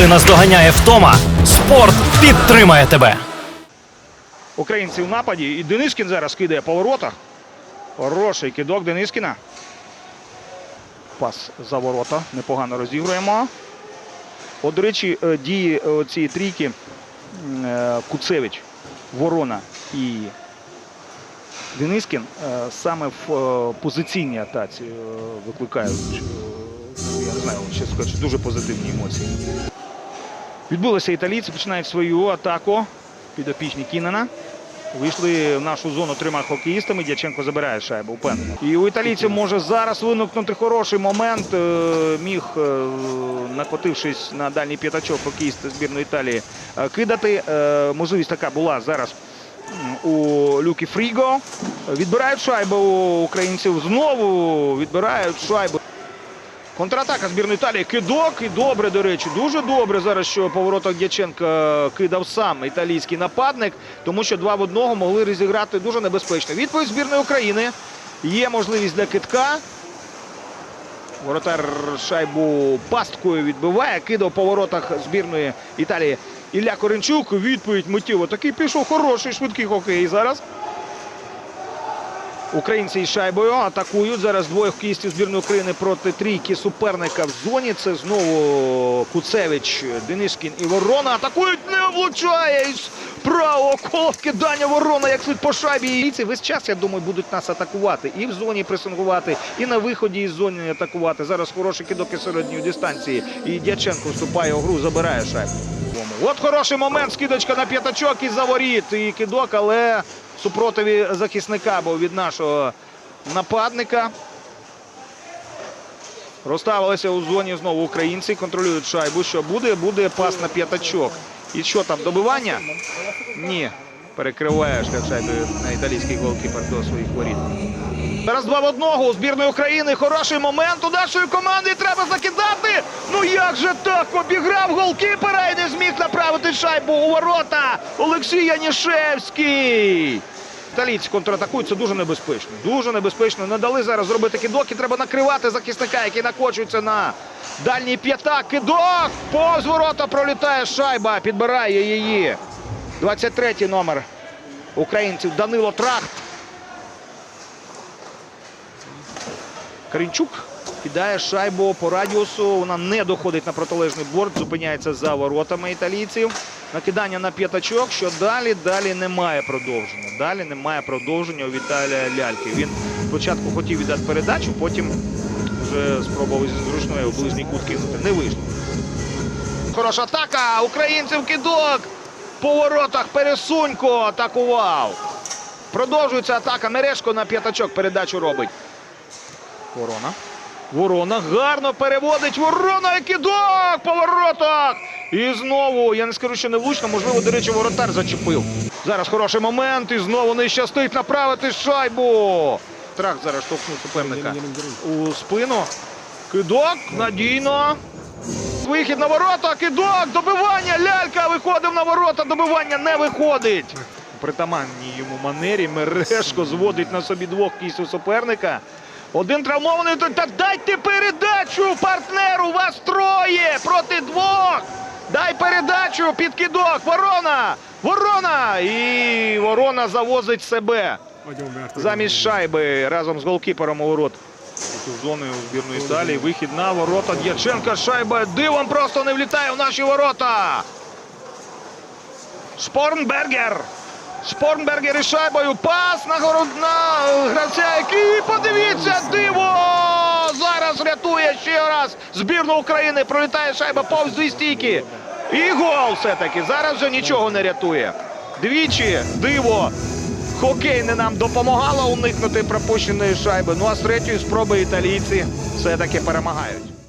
Коли наздоганяє втома, спорт підтримає тебе. Українці в нападі. І Денискін зараз кидає по воротах. Хороший кидок Денискіна. Пас за ворота. Непогано розігруємо. От, до речі, е, дії е, цієї трійки е, Куцевич, Ворона і Денискін саме в позиційній атаці викликають, я не знаю, ще скажу, дуже позитивні емоції. Відбулися італійці, починають свою атаку. Підопічні Кінана. Вийшли в нашу зону трьома хокеїстами. Дяченко забирає шайбу. Впевнено. І у італійців може зараз виникнути хороший момент. Е, Міг, е, накотившись на дальній п'ятачок хокеїст збірної Італії, е, кидати. Можливість така була зараз у Люкі Фріго. Відбирають шайбу українців. Знову відбирають шайбу. Контратака збірної Італії. Кидок і добре, до речі. Дуже добре зараз, що по воротах Дяченка кидав сам італійський нападник, тому що два в одного могли розіграти дуже небезпечно. Відповідь збірної України. Є можливість для китка. Воротар шайбу пасткою відбиває. Кидав по воротах збірної Італії Ілля Коренчук. Відповідь миттєво. Такий пішов хороший швидкий хокей зараз. Українці із шайбою атакують. Зараз двоє хокеїстів збірної України проти трійки суперника в зоні. Це знову Куцевич, Денишкін і Ворона. Атакують, не влучає із правого кола кидання Ворона, як слід по шайбі. І весь час, я думаю, будуть нас атакувати. І в зоні пресингувати, і на виході із зони атакувати. Зараз хороший кидок із середньої дистанції. І Дяченко вступає у гру, забирає шайбу. От хороший момент, скидочка на п'ятачок і за воріт. І кидок, але супротиві захисника був від нашого нападника. Розставилися у зоні знову українці, контролюють шайбу. Що буде? Буде пас на п'ятачок. І що там, добивання? Ні. Перекриває шлях на італійський голкіпер до своїх воріт. Зараз два в одного у збірної України. Хороший момент у нашої команди. Треба закидати. Як же так? Обіграв голкіпера і не зміг направити шайбу у ворота. Олексій Янішевський. Італійці контратакують. Це дуже небезпечно. Дуже небезпечно. Не дали зараз зробити кидок і треба накривати захисника, який накочується на дальній п'ятак. Кидок! Повз ворота пролітає шайба. Підбирає її. 23-й номер українців Данило Трахт. Карінчук кидає шайбу по радіусу. Вона не доходить на протилежний борт, зупиняється за воротами італійців. Накидання на п'ятачок. Що далі? Далі немає продовження. Далі немає продовження у Віталія Ляльки. Він спочатку хотів віддати передачу, потім вже спробував зі зручної у ближній кут кинути. Не вийшло. Хороша атака! Українців кидок! По воротах Пересунько атакував. Продовжується атака. Мережко на п'ятачок передачу робить. Ворона. Ворона гарно переводить. Ворона і кидок по воротах. І знову, я не скажу, що не влучно, можливо, до речі, воротар зачепив. Зараз хороший момент. І знову не щастить направити шайбу. Трах зараз штовхнув суперника у спину. Кидок надійно. Вихід на ворота, кидок, добивання. Лялька виходив на ворота, добивання не виходить. Притаманній йому манері Мережко зводить на собі двох кісів суперника. Один травмований. Та та дайте передачу партнеру. Вас троє проти двох. Дай передачу під кидок. Ворона! Ворона! І ворона завозить себе замість шайби разом з голкіпером у ворот. Зони у збірної Італії. Вихід на ворота. Дяченка шайба дивом просто не влітає в наші ворота. Шпорнбергер. Шпорнбергер із шайбою. Пас на, город... на гравця, який, подивіться, диво! Зараз рятує ще раз збірну України. Пролітає шайба повз дві стійки. І гол все-таки. Зараз вже нічого не рятує. Двічі диво. Хокей не нам допомагало уникнути пропущеної шайби. Ну а з третьої спроби італійці все-таки перемагають.